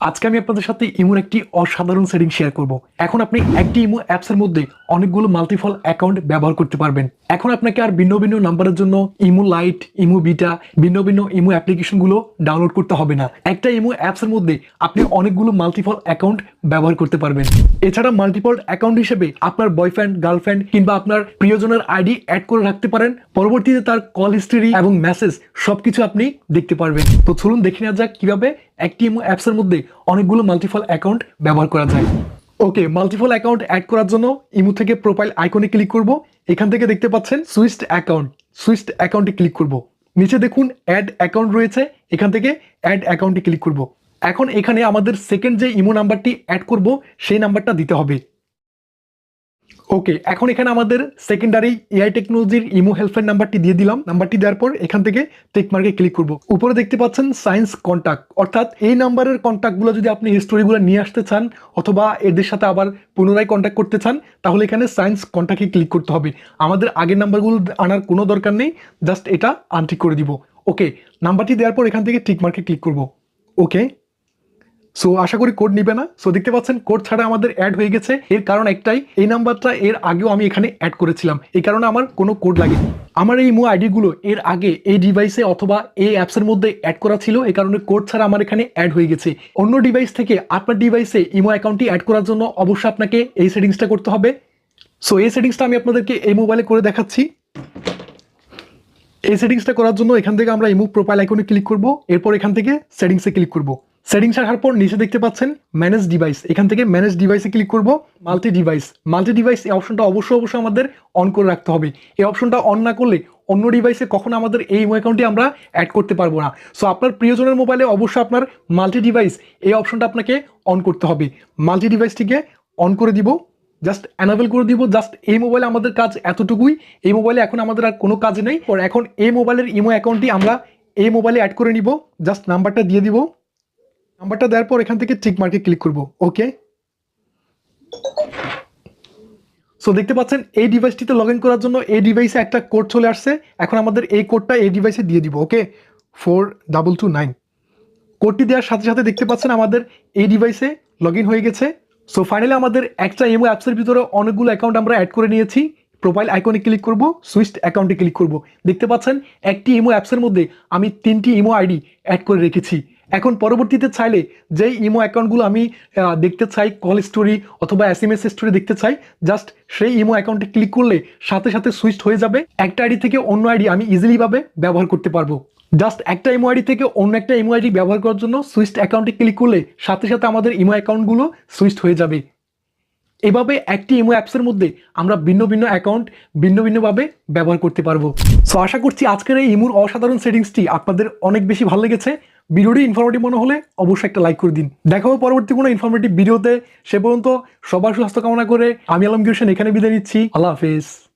আজকে আমি আপনাদের সাথে ইমোর একটি অসাধারণ সেটিং শেয়ার করব। এখন আপনি একটি ইমো অ্যাপসের মধ্যে অনেকগুলো মাল্টিফল অ্যাকাউন্ট ব্যবহার করতে পারবেন। এখন আপনাকে আর ভিন্ন ভিন্ন নাম্বারের জন্য ইমো লাইট ইমো বিটা ভিন্ন ভিন্ন ইমো অ্যাপ্লিকেশনগুলো ডাউনলোড করতে হবে না। একটা ইমো অ্যাপসের মধ্যে আপনি অনেকগুলো মাল্টিফল অ্যাকাউন্ট ব্যবহার করতে পারবেন। এছাড়া মাল্টিপল অ্যাকাউন্ট হিসেবে আপনার বয়ফ্রেন্ড গার্লফ্রেন্ড কিংবা আপনার প্রিয়জনের আইডি অ্যাড করে রাখতে পারেন। পরবর্তীতে তার কল হিস্ট্রি এবং মেসেজ সবকিছু আপনি দেখতে পারবেন। তো চলুন দেখে নেওয়া যাক কীভাবে একটি অ্যাপসের মধ্যে অনেকগুলো মাল্টিফল অ্যাকাউন্ট ব্যবহার করা যায়। ওকে মাল্টিপল অ্যাকাউন্ট অ্যাড করার জন্য ইমো থেকে প্রোফাইল আইকনে ক্লিক করব। এখান থেকে দেখতে পাচ্ছেন সুইস্ট অ্যাকাউন্ট সুইস্ট অ্যাকাউন্টে ক্লিক করব। নিচে দেখুন অ্যাড অ্যাকাউন্ট রয়েছে। এখান থেকে অ্যাড অ্যাকাউন্টে ক্লিক করব। এখন এখানে আমাদের সেকেন্ড যে ইমো নাম্বারটি অ্যাড করব, সেই নাম্বারটা দিতে হবে। ওকে এখন এখানে আমাদের সেকেন্ডারি এআই টেকনোলজির ইমো হেল্পলাইন নাম্বারটি দিয়ে দিলাম। নাম্বারটি দেওয়ার পর এখান থেকে টেকমার্কে ক্লিক করব। উপরে দেখতে পাচ্ছেন সায়েন্স কন্ট্যাক্ট অর্থাৎ এই নাম্বারের কন্ট্যাক্টগুলো যদি আপনি হিস্টোরিগুলো নিয়ে আসতে চান অথবা এদের সাথে আবার পুনরায় কন্ট্যাক্ট করতে চান, তাহলে এখানে সায়েন্স কন্ট্যাক্টে ক্লিক করতে হবে। আমাদের আগের নাম্বারগুলো আনার কোনো দরকার নেই জাস্ট এটা আনটিক করে দিব। ওকে নাম্বারটি দেওয়ার পর এখান থেকে টিক মার্কে ক্লিক করব। ওকে সো আশা করি কোড নিবে না। সো দেখতে পাচ্ছেন কোড ছাড়া আমাদের অ্যাড হয়ে গেছে। এর কারণ একটাই, এই নাম্বারটা এর আগেও আমি এখানে অ্যাড করেছিলাম। এই কারণে আমার কোনো কোড লাগেনি। আমার এই মো আইডিগুলো এর আগে এই ডিভাইসে অথবা এই অ্যাপসের মধ্যে অ্যাড করা ছিল, এই কারণে কোড ছাড়া আমার এখানে অ্যাড হয়ে গেছে। অন্য ডিভাইস থেকে আপনার ডিভাইসে ইমো অ্যাকাউন্টটি অ্যাড করার জন্য অবশ্যই আপনাকে এই সেটিংসটা করতে হবে। সো এই সেটিংসটা আমি আপনাদেরকে এই মোবাইলে করে দেখাচ্ছি। এই সেটিংসটা করার জন্য এখান থেকে আমরা ইমুভ প্রোফাইল আইকনে ক্লিক করব। এরপর এখান থেকে সেটিংসে ক্লিক করব। সেটিংস আসার পর নিচে দেখতে পাচ্ছেন ম্যানেজ ডিভাইস এখান থেকে ম্যানেজ ডিভাইসে ক্লিক করব মাল্টি ডিভাইস মাল্টি ডিভাইস এই অপশনটা অবশ্যই অবশ্যই আমাদের অন করে রাখতে হবে। এই অপশনটা অন না করলে অন্য ডিভাইসে কখনো আমাদের এই ইমো অ্যাকাউন্টটি আমরা অ্যাড করতে পারব না। সো আপনার প্রিয়জনের মোবাইলে অবশ্যই আপনার মাল্টি ডিভাইস এই অপশনটা আপনাকে অন করতে হবে। মাল্টি ডিভাইসটিকে অন করে দিব জাস্ট অ্যানাবেল করে দিব জাস্ট এই মোবাইলে আমাদের কাজ এতটুকুই। এই মোবাইলে এখন আমাদের আর কোনো কাজ নেই। এখন এই মোবাইলের ইমো অ্যাকাউন্টটি আমরা এই মোবাইলে অ্যাড করে নিব জাস্ট নাম্বারটা দিয়ে দিব। নাম্বারটা দেওয়ার পর এখান থেকে টিক মার্কে ক্লিক করব ওকে সো দেখতে পাচ্ছেন, এই ডিভাইসটিতে লগ ইন করার জন্য এই ডিভাইসে একটা কোড চলে আসছে। এখন আমাদের এই কোডটা এই ডিভাইসে দিয়ে দিব okay four double two nine কোডটি দেওয়ার সাথে সাথে দেখতে পাচ্ছেন আমাদের এই ডিভাইসে লগ হয়ে গেছে। সো ফাইনালি আমাদের একটা ইমো অ্যাপসের ভিতরে অনেকগুলো অ্যাকাউন্ট আমরা অ্যাড করে নিয়েছি। প্রোফাইল আইকনে ক্লিক করব সুইস্ট অ্যাকাউন্টে ক্লিক করব। দেখতে পাচ্ছেন, একটি ইমো অ্যাপসের মধ্যে আমি তিনটি ইমো আইডি অ্যাড করে রেখেছি। এখন পরবর্তীতে চাইলে যেই ইমো অ্যাকাউন্টগুলো আমি দেখতে চাই কল স্টোরি অথবা এস এম এস স্টোরি দেখতে চাই জাস্ট সেই ইমো অ্যাকাউন্টে ক্লিক করলে সাথে সাথে সুইচ হয়ে যাবে। একটা আইডি থেকে অন্য আইডি আমি ইজিলিভাবে ব্যবহার করতে পারব। জাস্ট একটা ইমো আইডি থেকে অন্য একটা ইমো আইডি ব্যবহার করার জন্য সুইচ অ্যাকাউন্টে ক্লিক করলে সাথে সাথে আমাদের ইমো অ্যাকাউন্টগুলো সুইচ হয়ে যাবে। এভাবে একটি ইমো অ্যাপসের মধ্যে আমরা ভিন্ন ভিন্ন অ্যাকাউন্ট ভিন্ন ভিন্নভাবে ব্যবহার করতে পারব। সো আশা করছি আজকের এই ইমোর অসাধারণ সেটিংসটি আপনাদের অনেক বেশি ভালো লেগেছে। ভিডিওটি ইনফরমেটিভ মনে হলে অবশ্যই একটা লাইক করে দিন। দেখাবো পরবর্তী কোনো ইনফরমেটিভ ভিডিওতে। সে পর্যন্ত সবার সুস্থ কামনা করে আমি আলমগীর হোসেন, এখানে বিদায় নিচ্ছি। আল্লাহ হাফেজ।